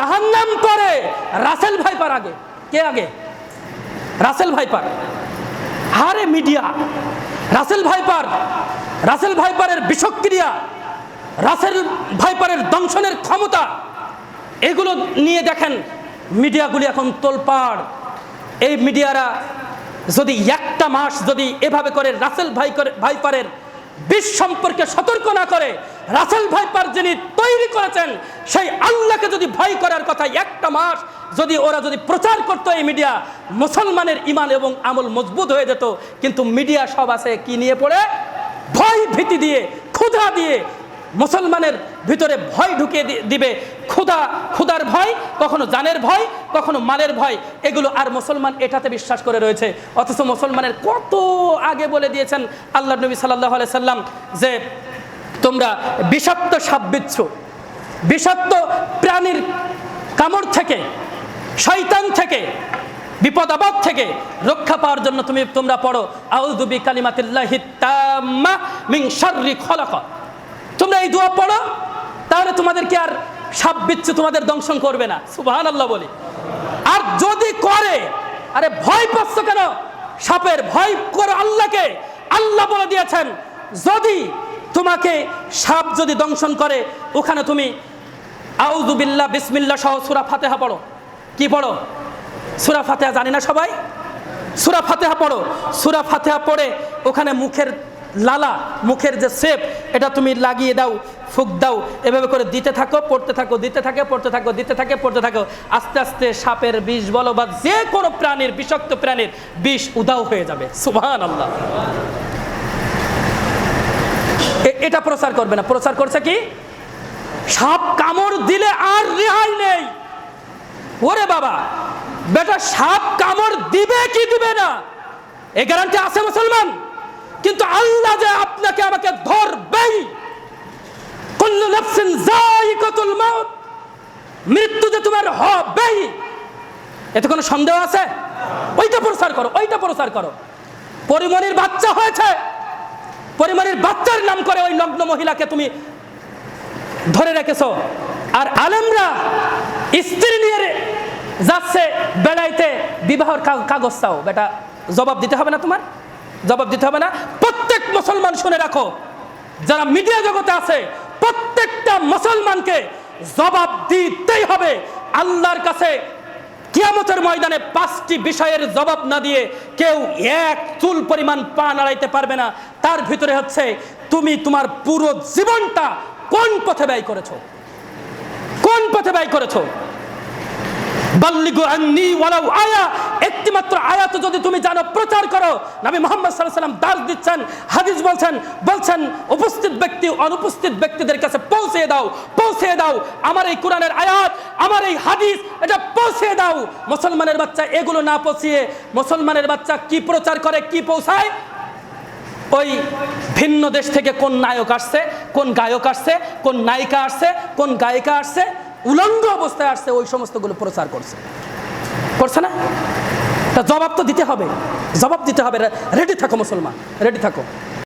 জাহান্নাম করে Russell viper আগে। কে আগে? Russell viper. হারে মিডিয়া। রাসেল ভাইপার, রাসেল ভাইপারের বিষক্রিয়া, রাসেল ভাইপারের দংশনের ক্ষমতা, এগুলো নিয়ে দেখেন মিডিয়াগুলি এখন তোলপাড়। এই মিডিয়ারা যদি একটা মাস যদি এভাবে করে রাসেল ভাই ভাইপারের বিষ সম্পর্কে সতর্ক না করে, রাসেল ভাইপার যিনি তৈরি করেছেন, সেই আল্লাহকে যদি ভয় করার কথা একটা মাস যদি ওরা যদি প্রচার করতো এই মিডিয়া, মুসলমানের ইমান এবং আমল মজবুত হয়ে যেত, কিন্তু মিডিয়া সব আছে কি নিয়ে পড়ে? ভয় ভীতি দিয়ে, ক্ষুধা দিয়ে, মুসলমানের ভিতরে ভয় ঢুকিয়ে দিবে। ক্ষুধা, ক্ষুধার ভয়, কখনো জানের ভয়, কখনো মালের ভয়, এগুলো আর মুসলমান এটাতে বিশ্বাস করে রয়েছে। অথচ মুসলমানের কত আগে বলে দিয়েছেন আল্লাহ নবী সাল্লাহ সাল্লাম যে, তোমরা বিষাক্ত সাপ বিচ্ছ। বিষাক্ত প্রাণীর কামড় থেকে, শয়তান থেকে, বিপদ আপদ থেকে রক্ষা পাওয়ার জন্য তুমি, তোমরা পড়ো, আউযু বিকালিমাতিল্লাহি তাম্মা মিন শাররি খলাক। তোমরা এই দোয়া পড়ো, তাহলে তোমাদেরকে আর সাপ বিচ্ছু তোমাদের দংশন করবে না। সুবহান আল্লাহ বলি। আর যদি করে, আরে ভয় পাচ্ছ কেন? সাপের ভয় করো আল্লাহকে, আল্লাহ বলে দিয়েছেন, যদি তোমাকে সাপ যদি দংশন করে, ওখানে তুমি আউযুবিল্লাহ বিসমিল্লা সহ সূরা ফাতিহা পড়ো। কি পড়ো? সূরা ফাতিহা জানি না সবাই? সূরা ফাতিহা পড়ো। সূরা ফাতিহা পড়ে ওখানে মুখের লালা, মুখের যে শেপ, এটা তুমি লাগিয়ে দাও, ফুক দাও, এভাবে করে দিতে থাকো, পড়তে থাকো, দিতে থাকে, পড়তে থাকো, দিতে থাকে, পড়তে থাকো। আস্তে আস্তে সাপের বিষ বলো বা যে কোনো প্রাণীর, বিষাক্ত প্রাণীর বিষ উদাও হয়ে যাবে। সুবহান আল্লাহ এটা প্রচার করবে না। প্রচার করছে কি? সাপ কামড় দিলে আর রেহাই নেই। ওরে বাবা, বেটা সাপ কামড় দিবে কি দিবে না? এ গ্যারান্টি আছে মুসলমান? কিন্তু আল্লাহ যে আপনাকে আমাকে ধরবেই। কুল্লু নাফসিন যায়িকাতুল মাউত, মৃত্যু যে তোমার হবেই। এতে কোনো সন্দেহ আছে? ওইটা প্রচার করো, ওইটা প্রচার করো। পরিমণির বাচ্চা হয়েছে। পরিমণির বাচ্চার নাম করে ওই লগ্ন মহিলাকে তুমি ধরে রেখেছো। আর আলেমরা স্ত্রী নিয়ে যাচ্ছে বেড়াইতে, বিবাহর কাগজ চাও। বেটা, জবাব দিতে হবে না তোমার? জবাব দিতে হবে না? প্রত্যেক মুসলমান শুনে রাখো, যারা মিডিয়া জগতে আছে, প্রত্যেকটা মুসলমানকে জবাব দিতেই হবে। আল্লাহর কাছে কিয়ামতের ময়দানে পাঁচটি বিষয়ের জবাব না দিয়ে কেউ এক চুল পরিমাণ পা নাড়াইতে পারবে না। তার ভিতরে হচ্ছে, তুমি তোমার পুরো জীবনটা কোন পথে ব্যয় করেছ? কোন পথে ব্যয় করেছ? একটিমাত্র আয়াত যদি তুমি জানো, প্রচার করো। নবী মোহাম্মদ সাল্লাম দাস দিচ্ছেন, হাদিস বলছেন বলছেন, উপস্থিত ব্যক্তি, অনুপস্থিত ব্যক্তিদের কাছে পৌঁছে দাও পৌঁছে দাও। আমার এই কোরআনের আয়াত, আমার এই হাদিস, এটা পৌঁছে দাও। মুসলমানের বাচ্চা এগুলো না পৌঁছিয়ে, মুসলমানের বাচ্চা কি প্রচার করে, কি পৌঁছায়? ওই ভিন্ন দেশ থেকে কোন নায়ক আসছে, কোন গায়ক আসছে, কোন নায়িকা আসছে, কোন গায়িকা আসছে, উলঙ্গ অবস্থায় আসছে, ওই সমস্তগুলো প্রচার করছে। করছে না? তা জবাব তো দিতে হবে। জবাব দিতে হবে। রেডি থাকো মুসলমান রেডি থাকো।